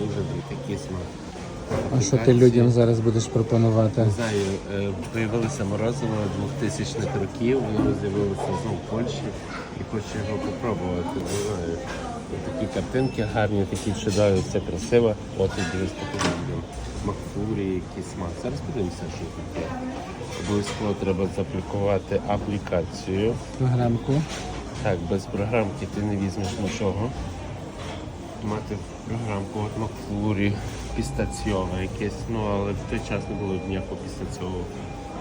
вибрати який смак. А що ти людям зараз будеш пропонувати? Не знаю, е, появилося морозиво 2000-х років, воно з'явилося знову в Польщі і хочу його попробувати. Не знаю. Такі картинки гарні, такі чудові, все красиво. От і дивись покажемо. Макфурі, який смак. Зараз подивимося, що тут є. Обов'язково треба заплікувати аплікацію. Програмку. Так, без програмки ти не візьмеш нічого. Мати програмку от Макфлурі, пістацьове якесь, ну але в той час не було ніякого пістацьового.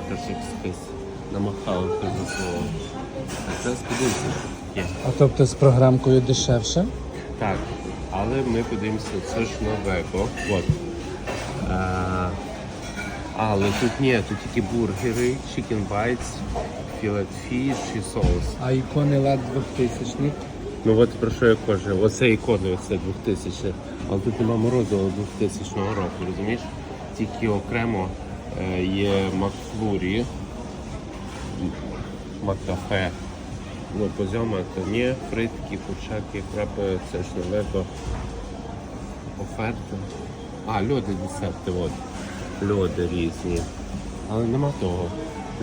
Тож як спис намахали за слово. Що тут є. А тобто з програмкою дешевше? Так, але ми подивимося, це ж новего. От. А, але тут ні, тут тільки бургери, chicken bites, filet fish і соус. А ікони лад 2000 Ну от про що я кажу, оце ікони, оце 2000 але тут нема морозива 2000 року, розумієш? Тільки окремо е, є Макфлурі, Маккафе, ну позьома то ні, фритки, курчаки, крапи, це ж новего, оферти. А, льоди десерти, от. Льоди різні. Але нема того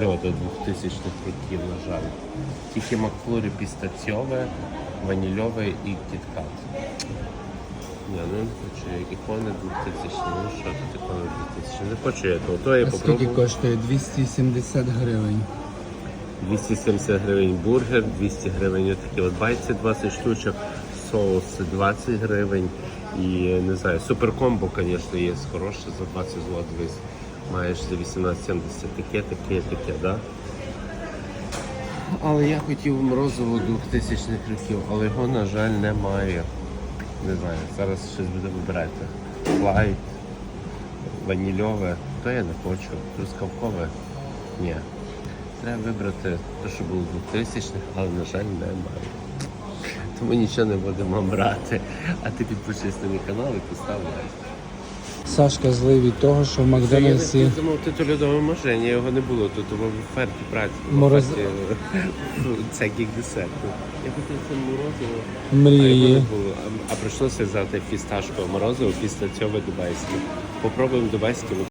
льоду 2000 х років, на жаль. Тільки Макфлурі пістацьове, ванільове і кіткат. Ні, ну не хочу. Ікони 2000, ну що тут ікони 2000? Не хочу я того. То я А скільки попробую. коштує? 270 гривень. 270 гривень бургер, 200 гривень такі от байці 20 штучок, соус 20 гривень. І не знаю, суперкомбо, звісно, є хороше за 20 злотих. Маєш за 18,70 таке, таке, таке, да? Але я хотів морозиво 2000-х років, але його, на жаль, немає. Не знаю, зараз щось буду вибирати. Лайт, ванільове, то я не хочу. Трускавкове ні. Треба вибрати те, що було 2000-х, але, на жаль, немає. Тому нічого не будемо брати. А ти підпишись на мій канал і постав лайк. Сашка злий від того, що в Я не Макдональдсі хотів замовити то льодове машині, його не було тут, в оферті праці. Мороз- Це гік всяких. Я хотів це морозиво, а його не було. А, а прийшлося взяти фісташкове морозиво, пістацьове дубайське. Попробуємо дубайське.